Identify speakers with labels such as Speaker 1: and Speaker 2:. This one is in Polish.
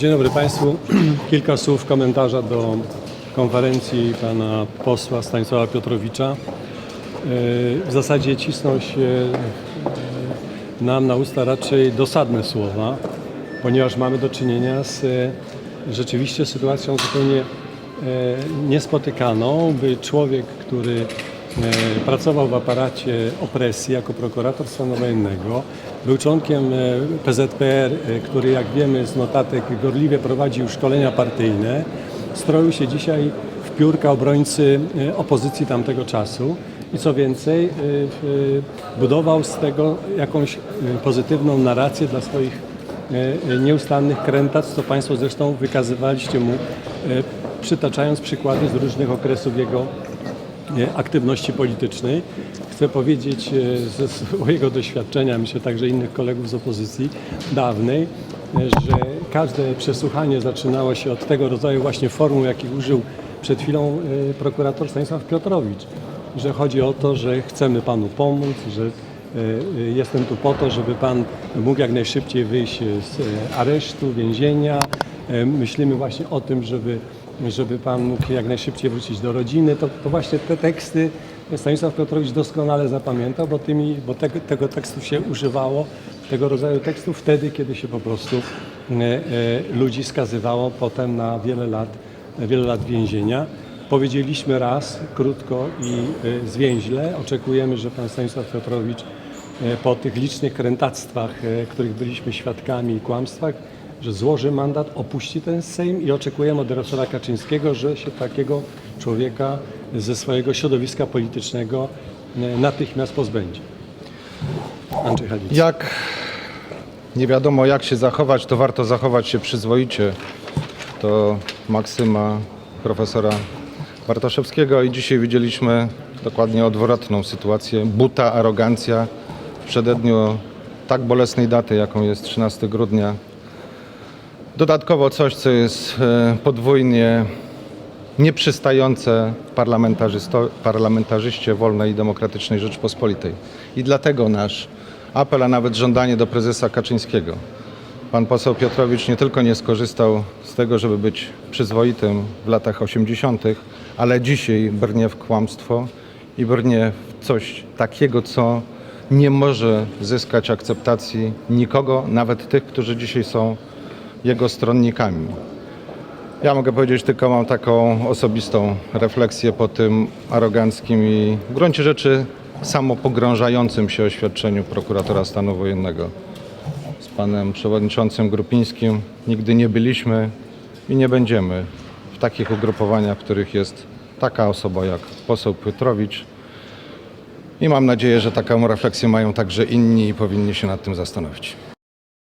Speaker 1: Dzień dobry Państwu. Kilka słów komentarza do konferencji pana posła Stanisława Piotrowicza. Yy, W zasadzie cisną się yy, nam na usta raczej dosadne słowa, ponieważ mamy do czynienia z yy, rzeczywiście sytuacją zupełnie niespotykaną, by człowiek, który pracował w aparacie opresji jako prokurator stanu wojennego, był członkiem e, PZPR, e, który jak wiemy z notatek gorliwie prowadził szkolenia partyjne, stroił się dzisiaj w piórka obrońcy e, opozycji tamtego czasu. I co więcej, e, budował z tego jakąś e, pozytywną narrację dla swoich e, e, nieustannych krętac, co Państwo zresztą wykazywaliście mu, e, przytaczając przykłady z różnych okresów jego e, aktywności politycznej. Chcę powiedzieć e, ze swojego doświadczenia, myślę także innych kolegów z opozycji dawnej, e, że każde przesłuchanie zaczynało się od tego rodzaju właśnie formuł, jakich użył przed chwilą e, prokurator Stanisław Piotrowicz, że chodzi o to, że chcemy panu pomóc, że jestem tu po to, żeby pan mógł jak najszybciej wyjść z aresztu, więzienia. Myślimy właśnie o tym, żeby żeby Pan mógł jak najszybciej wrócić do rodziny, to, to właśnie te teksty Stanisław Piotrowicz doskonale zapamiętał, bo, tymi, bo tego, tego tekstu się używało, tego rodzaju tekstów wtedy, kiedy się po prostu e, e, ludzi skazywało potem na wiele lat, wiele lat więzienia. Powiedzieliśmy raz, krótko i e, zwięźle. Oczekujemy, że Pan Stanisław Piotrowicz po tych licznych krętactwach, których byliśmy świadkami i kłamstwach, że złoży mandat, opuści ten Sejm i oczekujemy od Jarosława Kaczyńskiego, że się takiego człowieka ze swojego środowiska politycznego e, natychmiast pozbędzie. Andrzej Halicki.
Speaker 2: Jak nie wiadomo jak się zachować, to warto zachować się przyzwoicie. To maksyma profesora Bartoszewskiego i dzisiaj widzieliśmy dokładnie odwrotną sytuację. Buta, arogancja w przededniu tak bolesnej daty, jaką jest 13 grudnia. Dodatkowo coś, co jest e, podwójnie nieprzystające parlamentarzyście wolnej i demokratycznej Rzeczpospolitej. I dlatego nasz apel, a nawet żądanie do prezesa Kaczyńskiego. Pan poseł Piotrowicz nie tylko nie skorzystał z tego, żeby być przyzwoitym w latach 80., ale dzisiaj brnie w kłamstwo i brnie w coś takiego, co nie może zyskać akceptacji nikogo, nawet tych, którzy dzisiaj są jego stronnikami. Ja mogę powiedzieć, tylko mam taką osobistą refleksję po tym aroganckim i w gruncie rzeczy samopogrążającym się oświadczeniu prokuratora stanu wojennego. Z panem przewodniczącym Grupińskim nigdy nie byliśmy i nie będziemy w takich ugrupowaniach, w których jest taka osoba jak poseł Piotrowicz. I mam nadzieję, że taką refleksję mają także inni i powinni się nad tym zastanowić.